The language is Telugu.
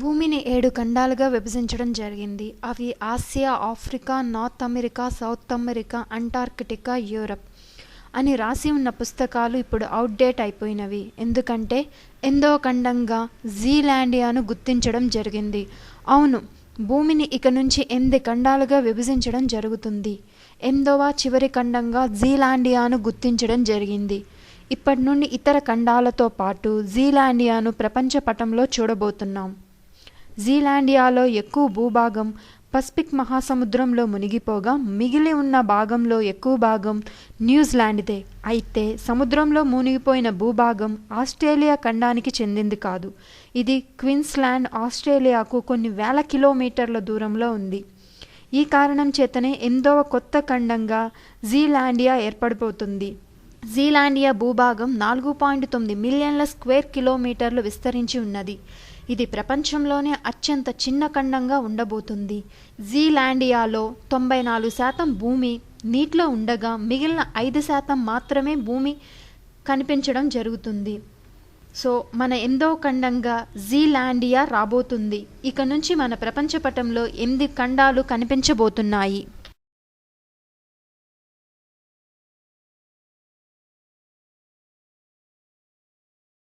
భూమిని ఏడు ఖండాలుగా విభజించడం జరిగింది. అవి Asia Africa North America South America Antarctica Europe అని రాసి ఉన్న పుస్తకాలు ఇప్పుడు అవుట్డేట్ అయిపోయినవి. ఎందుకంటే ఎందో ఖండంగా జీలాండియాను గుర్తించడం జరిగింది. అవును భూమిని ఇక నుంచి ఎనిమిది ఖండాలుగా విభజించడం జరుగుతుంది. ఎనిమిదవ చివరి ఖండంగా జీలాండియాను గుర్తించడం జరిగింది. ఇప్పటి నుండి ఇతర ఖండాలతో పాటు జీలాండియాను ప్రపంచ పటంలో చూడబోతున్నాం. జీలాండియాలో ఎక్కువ భూభాగం పసిఫిక్ మహాసముద్రంలో మునిగిపోగా మిగిలి ఉన్న భాగంలో ఎక్కువ భాగం న్యూజిలాండ్దే. అయితే సముద్రంలో మునిగిపోయిన భూభాగం ఆస్ట్రేలియా ఖండానికి చెందింది కాదు. ఇది క్వీన్స్లాండ్ ఆస్ట్రేలియాకు కొన్ని వేల కిలోమీటర్ల దూరంలో ఉంది. ఈ కారణం చేతనే ఎనిమిదవ కొత్త ఖండంగా జీలాండియా ఏర్పడిపోతుంది. జీలాండియా భూభాగం నాలుగు పాయింట్ తొమ్మిది మిలియన్ల స్క్వేర్ కిలోమీటర్లు విస్తరించి ఉన్నది. ఇది ప్రపంచంలోనే అత్యంత చిన్న ఖండంగా ఉండబోతుంది. జీలాండియాలో తొంభై నాలుగు శాతం భూమి నీటిలో ఉండగా మిగిలిన ఐదు శాతం మాత్రమే భూమి కనిపించడం జరుగుతుంది. సో మన ఎందో ఖండంగా జీలాండియా రాబోతుంది. ఇక నుంచి మన ప్రపంచ పటంలో ఎనిమిది ఖండాలు కనిపించబోతున్నాయి.